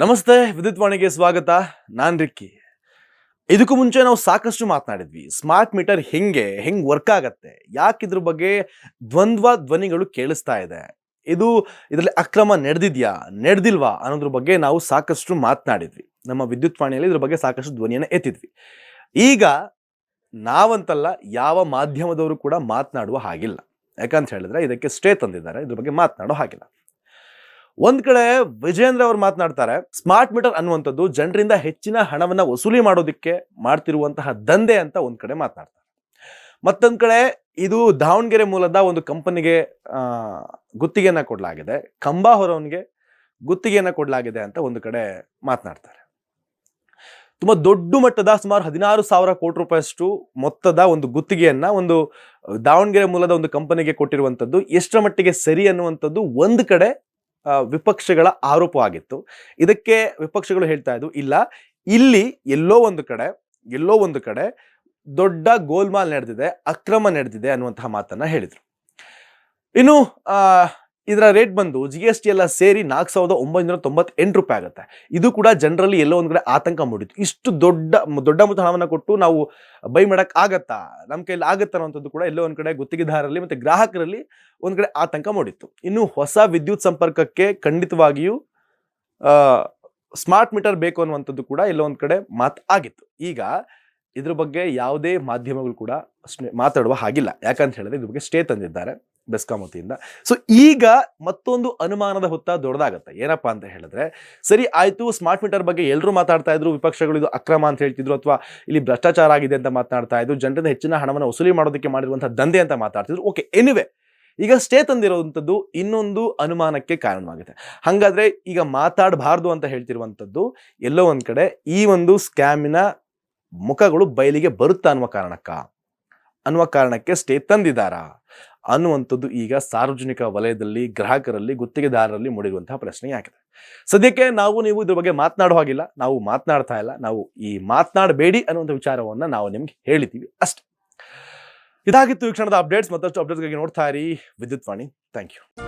ನಮಸ್ತೆ, ವಿದ್ಯುತ್ ವಾಣಿಗೆ ಸ್ವಾಗತ. ನಾನ್ ರಿಕ್ಕಿ. ಇದಕ್ಕೂ ಮುಂಚೆ ನಾವು ಸಾಕಷ್ಟು ಮಾತನಾಡಿದ್ವಿ. ಸ್ಮಾರ್ಟ್ ಮೀಟರ್ ಹೆಂಗೆ, ಹೆಂಗ್ ವರ್ಕ್ ಆಗತ್ತೆ, ಯಾಕೆ ಇದ್ರ ಬಗ್ಗೆ ದ್ವಂದ್ವ ಧ್ವನಿಗಳು ಕೇಳಿಸ್ತಾ ಇದೆ. ಇದು ಇದರಲ್ಲಿ ಅಕ್ರಮ ನಡೆದಿದ್ಯಾ, ನಡೆದಿಲ್ವಾ ಅನ್ನೋದ್ರ ಬಗ್ಗೆ ನಾವು ಸಾಕಷ್ಟು ಮಾತನಾಡಿದ್ವಿ. ನಮ್ಮ ವಿದ್ಯುತ್ ವಾಣಿಯಲ್ಲಿ ಇದ್ರ ಬಗ್ಗೆ ಸಾಕಷ್ಟು ಧ್ವನಿಯನ್ನು ಎತ್ತಿದ್ವಿ. ಈಗ ನಾವಂತಲ್ಲ, ಯಾವ ಮಾಧ್ಯಮದವರು ಕೂಡ ಮಾತನಾಡುವ ಹಾಗಿಲ್ಲ. ಯಾಕಂತ ಹೇಳಿದ್ರೆ ಇದಕ್ಕೆ ಸ್ಟೇ ತಂದಿದ್ದಾರೆ, ಇದ್ರ ಬಗ್ಗೆ ಮಾತನಾಡೋ ಹಾಗಿಲ್ಲ. ಒಂದ್ ಕಡೆ ವಿಜೇಂದ್ರ ಅವರು ಮಾತನಾಡ್ತಾರೆ, ಸ್ಮಾರ್ಟ್ ಮೀಟರ್ ಅನ್ನುವಂಥದ್ದು ಜನರಿಂದ ಹೆಚ್ಚಿನ ಹಣವನ್ನ ವಸೂಲಿ ಮಾಡೋದಕ್ಕೆ ಮಾಡ್ತಿರುವಂತಹ ದಂಧೆ ಅಂತ ಒಂದ್ ಕಡೆ ಮಾತನಾಡ್ತಾರೆ. ಮತ್ತೊಂದ್ ಕಡೆ ಇದು ದಾವಣಗೆರೆ ಮೂಲದ ಒಂದು ಕಂಪನಿಗೆ ಗುತ್ತಿಗೆಯನ್ನ ಕೊಡಲಾಗಿದೆ. ಕಂಬ ಹೊರವನಿಗೆ ಗುತ್ತಿಗೆಯನ್ನ ಕೊಡಲಾಗಿದೆ ಅಂತ ಒಂದು ಕಡೆ ಮಾತನಾಡ್ತಾರೆ. ತುಂಬಾ ದೊಡ್ಡ ಮಟ್ಟದ ಸುಮಾರು ಹದಿನಾರು ಸಾವಿರ ಕೋಟಿ ರೂಪಾಯಿಯಷ್ಟು ಮೊತ್ತದ ಒಂದು ಗುತ್ತಿಗೆಯನ್ನ ಒಂದು ದಾವಣಗೆರೆ ಮೂಲದ ಒಂದು ಕಂಪನಿಗೆ ಕೊಟ್ಟಿರುವಂಥದ್ದು, ಎಷ್ಟರ ಮಟ್ಟಿಗೆ ಸರಿ ಅನ್ನುವಂಥದ್ದು ಒಂದು ಕಡೆ ವಿಪಕ್ಷಗಳ ಆರೋಪವಾಗಿತ್ತು ಇದಕ್ಕೆ ವಿಪಕ್ಷಗಳು ಹೇಳ್ತಾ ಇದ್ವು, ಇಲ್ಲ, ಇಲ್ಲಿ ಎಲ್ಲೋ ಒಂದು ಕಡೆ, ಎಲ್ಲೋ ಒಂದು ಕಡೆ ದೊಡ್ಡ ಗೋಲ್ಮಾಲ್ ನಡೆದಿದೆ, ಅಕ್ರಮ ನಡೆದಿದೆ ಅನ್ನುವಂತಹ ಮಾತನ್ನ ಹೇಳಿದರು. ಇನ್ನು ಇದರ ರೇಟ್ ಬಂದು ಜಿ ಎಸ್ ಟಿ ಎಲ್ಲ ಸೇರಿ ನಾಲ್ಕು ಸಾವಿರದ ಒಂಬೈನೂರ ತೊಂಬತ್ತೆಂಟು ರೂಪಾಯಿ ಆಗುತ್ತೆ. ಇದು ಕೂಡ ಜನರಲ್ಲಿ ಎಲ್ಲೋ ಒಂದು ಕಡೆ ಆತಂಕ ಮೂಡಿತು. ಇಷ್ಟು ದೊಡ್ಡ ದೊಡ್ಡ ಮೊತ್ತ ಹಣವನ್ನು ಕೊಟ್ಟು ನಾವು ಬೈ ಮಾಡಕ್ ಆಗತ್ತಾ? ನಮ್ಮ ಕೈಯಲ್ಲಿ ಆಗುತ್ತಾ ಅನ್ನೋಂಥದ್ದು ಕೂಡ ಎಲ್ಲೋ ಒಂದು ಕಡೆ ಗುತ್ತಿಗೆದಾರರಲ್ಲಿ ಮತ್ತೆ ಗ್ರಾಹಕರಲ್ಲಿ ಒಂದು ಕಡೆ ಆತಂಕ ಮೂಡಿತ್ತು. ಇನ್ನು ಹೊಸ ವಿದ್ಯುತ್ ಸಂಪರ್ಕಕ್ಕೆ ಖಂಡಿತವಾಗಿಯೂ ಸ್ಮಾರ್ಟ್ ಮೀಟರ್ ಬೇಕು ಅನ್ನುವಂಥದ್ದು ಕೂಡ ಎಲ್ಲೋ ಒಂದು ಕಡೆ ಮಾತು ಆಗಿತ್ತು. ಈಗ ಇದ್ರ ಬಗ್ಗೆ ಯಾವುದೇ ಮಾಧ್ಯಮಗಳು ಕೂಡ ಮಾತಾಡುವ ಹಾಗಿಲ್ಲ. ಯಾಕಂತ ಹೇಳಿದ್ರೆ ಇದ್ರ ಬಗ್ಗೆ ಸ್ಟೇ ತಂದಿದ್ದಾರೆ. ಬೆಸ್ಕಾಂ ವತಿಯಿಂದ ಸೊ ಈಗ ಮತ್ತೊಂದು ಅನುಮಾನದ ಹೊತ್ತ ದೊಡ್ಡದಾಗತ್ತೆ. ಏನಪ್ಪಾ ಅಂತ ಹೇಳಿದ್ರೆ, ಸರಿ ಆಯಿತು ಸ್ಮಾರ್ಟ್ ಮೀಟರ್ ಬಗ್ಗೆ ಎಲ್ಲರೂ ಮಾತಾಡ್ತಾ ಇದ್ರು, ವಿಪಕ್ಷಗಳು ಇದು ಅಕ್ರಮ ಅಂತ ಹೇಳ್ತಿದ್ರು ಅಥವಾ ಇಲ್ಲಿ ಭ್ರಷ್ಟಾಚಾರ ಆಗಿದೆ ಅಂತ ಮಾತನಾಡ್ತಾ ಇದ್ರು ಜನರಿಂದ ಹೆಚ್ಚಿನ ಹಣವನ್ನು ವಸೂಲಿ ಮಾಡೋದಕ್ಕೆ ಮಾಡಿರುವಂತಹ ದಂಧೆ ಅಂತ ಮಾತಾಡ್ತಿದ್ರು. ಓಕೆ ಎನಿವೆ ಈಗ ಸ್ಟೇ ತಂದಿರುವಂಥದ್ದು ಇನ್ನೊಂದು ಅನುಮಾನಕ್ಕೆ ಕಾರಣವಾಗುತ್ತೆ. ಹಾಗಾದ್ರೆ ಈಗ ಮಾತಾಡಬಾರ್ದು ಅಂತ ಹೇಳ್ತಿರುವಂಥದ್ದು ಎಲ್ಲೋ ಒಂದು ಕಡೆ ಈ ಒಂದು ಸ್ಕ್ಯಾಮಿನ ಮುಖಗಳು ಬಯಲಿಗೆ ಬರುತ್ತಾ ಅನ್ನುವ ಕಾರಣಕ್ಕ? ಅನ್ನುವ ಕಾರಣಕ್ಕೆ ಸ್ಟೇ ತಂದಿದ್ದಾರಾ? ಅನ್ನುವಂಥದ್ದು ಈಗ ಸಾರ್ವಜನಿಕ ವಲಯದಲ್ಲಿ, ಗ್ರಾಹಕರಲ್ಲಿ, ಗುತ್ತಿಗೆದಾರರಲ್ಲಿ ಮೂಡಿರುವಂತಹ ಪ್ರಶ್ನೆಯಾಗಿದೆ. ಸದ್ಯಕ್ಕೆ ನಾವು ನೀವು ಇದ್ರ ಬಗ್ಗೆ ಮಾತನಾಡೋ ಹಾಗಿಲ್ಲ, ನಾವು ಮಾತನಾಡ್ತಾ ಇಲ್ಲ, ನಾವು ಈ ಮಾತನಾಡಬೇಡಿ ಅನ್ನುವಂಥ ವಿಚಾರವನ್ನು ನಾವು ನಿಮ್ಗೆ ಹೇಳಿದ್ದೀವಿ ಅಷ್ಟೇ. ಇದಾಗಿತ್ತು ಈ ಕ್ಷಣದ ಅಪ್ಡೇಟ್ಸ್, ಮತ್ತಷ್ಟು ಅಪ್ಡೇಟ್ಸ್ಗಾಗಿ ನೋಡ್ತಾ ಇರಿ. ವಿದ್ಯುತ್ ವಾಣಿ. Thank you.